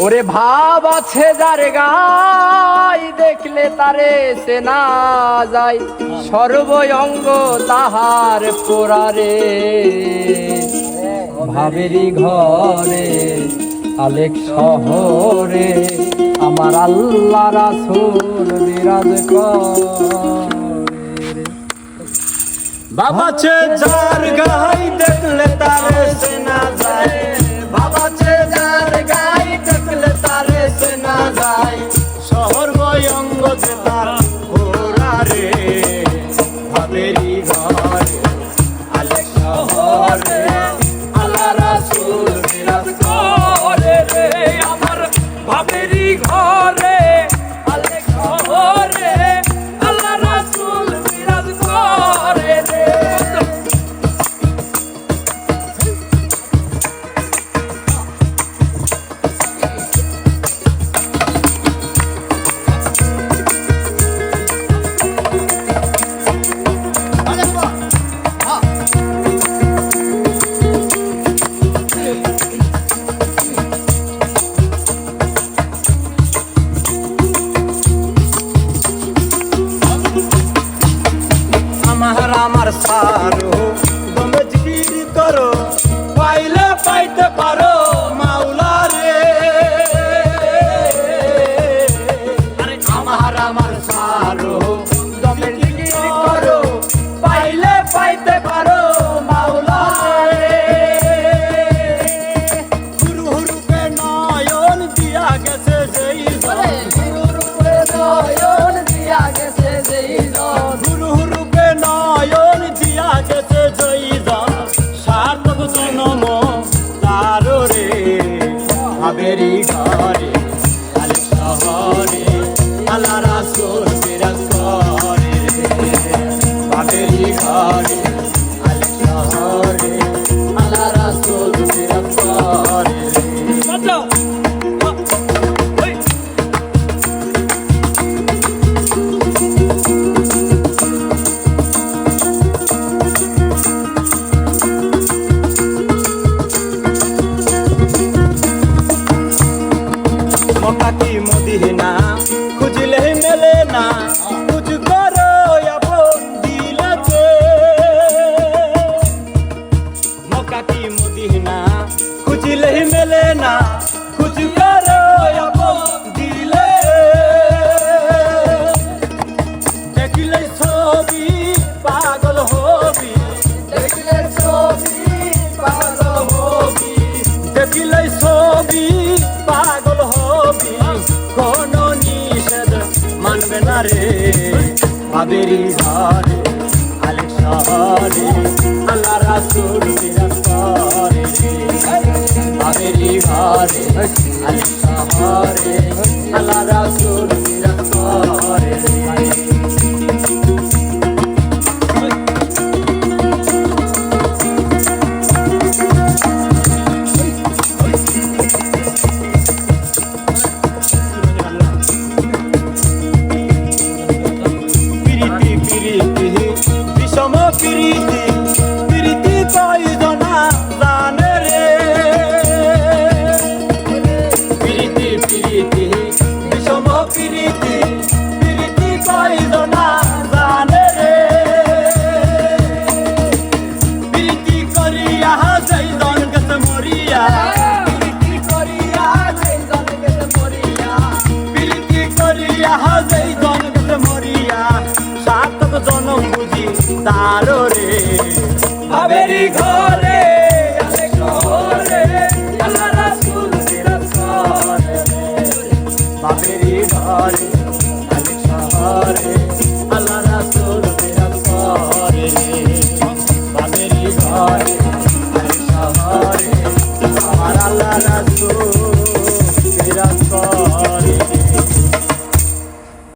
ওরে ভাব আছে যার গাই, দেখলে তারে সেনা যায়। সর্বঙ্গ তাহার পোড়ারে। ভাবেরই ঘরে আলেক শহরে, আমার আল্লাহ রাসূল বিরাজ বাবা বাবাছে যার গাই, দেখলে সারো দমে জিকির করো পাইলে পাইতে পারো মাওলা গুরু রূপে নয়ন দিয়া গেছে সেই গুরু রূপে নয়ন দিয়া গেছে জয়ীজন সার্থক জনম তার রে হাবেরি ঘরে আলে শহরে আল্লাহ রাসূল হাবেরি ঘরে আলে শহরে আল্লাহ রাসূল। মদিনা খুঁজলে মেলে না খুঁজলে মেলে না খুঁজ করো আপন দিলে দেখিলে ছবি পাগল হবি দেখিলে ছবি পাগল হবি দেখিলে ছবি পাগল হবি কোন নিষেধ মানবে না রে ভাবেরি ঘরে আলেক শহরে আল্লাহ রাসূল আল্লাহ রাসূল তার আবেরি ঘরে আলে ঘরে আল্লাহ রাসূল বিরাজ করে রে। ঘরে